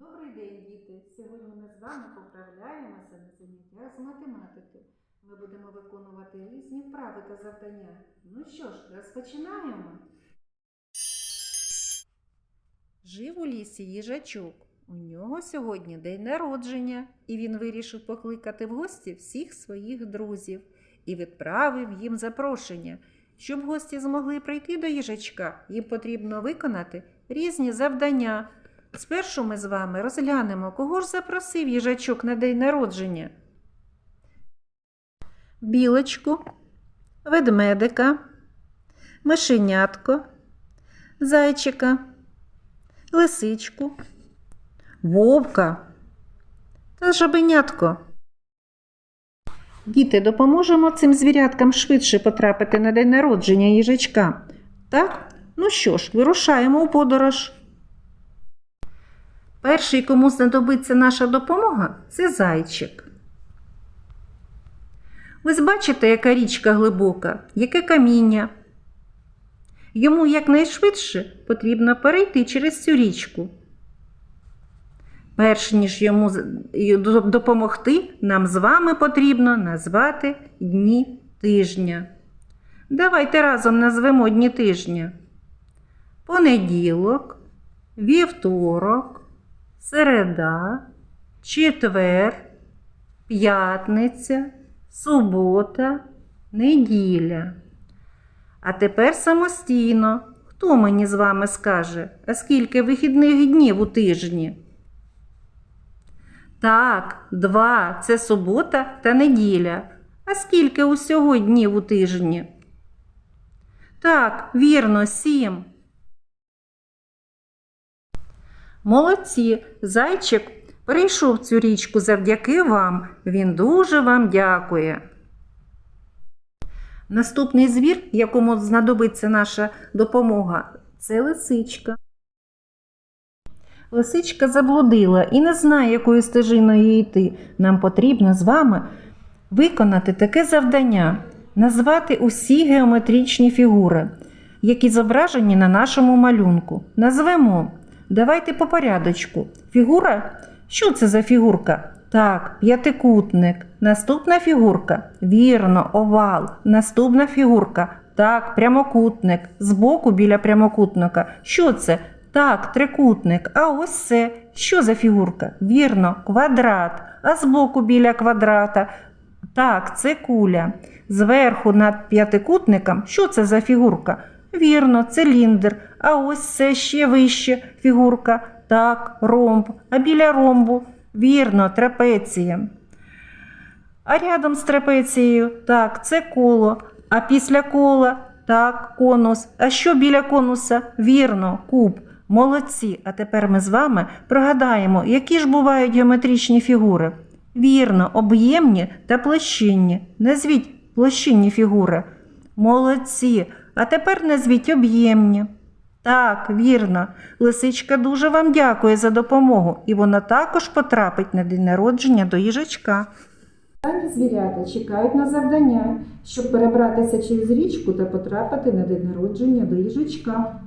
Добрий день, діти! Сьогодні ми з вами поправляємося на заняттях з математики. Ми будемо виконувати різні вправи та завдання. Ну що ж, розпочинаємо. Жив у лісі їжачок. У нього сьогодні день народження, і він вирішив покликати в гості всіх своїх друзів і відправив їм запрошення. Щоб гості змогли прийти до їжачка, їм потрібно виконати різні завдання. Спершу ми з вами розглянемо, кого ж запросив їжачок на день народження. Білочку, ведмедика, мишенятко, зайчика, лисичку, вовка та жабенятко. Діти, допоможемо цим звіряткам швидше потрапити на день народження їжачка. Так? Ну що ж, вирушаємо у подорож. Перший, кому знадобиться наша допомога, це зайчик. Ось бачите, яка річка глибока, яке каміння. Йому якнайшвидше потрібно перейти через цю річку. Перш ніж йому допомогти, нам з вами потрібно назвати дні тижня. Давайте разом назвемо дні тижня. Понеділок, вівторок, середа, четвер, п'ятниця, субота, неділя. А тепер самостійно. Хто мені з вами скаже, а скільки вихідних днів у тижні? Так, два це субота та неділя. А скільки усього днів у тижні? Так, вірно, сім. Молодці, зайчик перейшов цю річку завдяки вам. Він дуже вам дякує. Наступний звір, якому знадобиться наша допомога, це лисичка. Лисичка заблудила і не знає, якою стежиною йти. Нам потрібно з вами виконати таке завдання назвати усі геометричні фігури, які зображені на нашому малюнку. Назвемо. Давайте по порядочку. Фігура? Що це за фігурка? Так, п'ятикутник. Наступна фігурка. Вірно, овал. Наступна фігурка. Так, прямокутник. Збоку біля прямокутника. Що це? Так, трикутник. А ось це. Що за фігурка? Вірно, квадрат. А збоку біля квадрата. Так, це куля. Зверху над п'ятикутником. Що це за фігурка? Вірно, циліндр. А ось це ще вище фігурка. Так, ромб. А біля ромбу. Вірно, трапеція. А рядом з трапецією, так, це коло. А після кола, так, конус. А що біля конуса? Вірно, куб. Молодці. А тепер ми з вами пригадаємо, які ж бувають геометричні фігури. Вірно, об'ємні та площинні. Назвіть площинні фігури. Молодці. А тепер назвіть об'ємні. Так, вірно. Лисичка дуже вам дякує за допомогу, і вона також потрапить на день народження до їжачка. Дані звірята чекають на завдання, щоб перебратися через річку та потрапити на день народження до їжачка.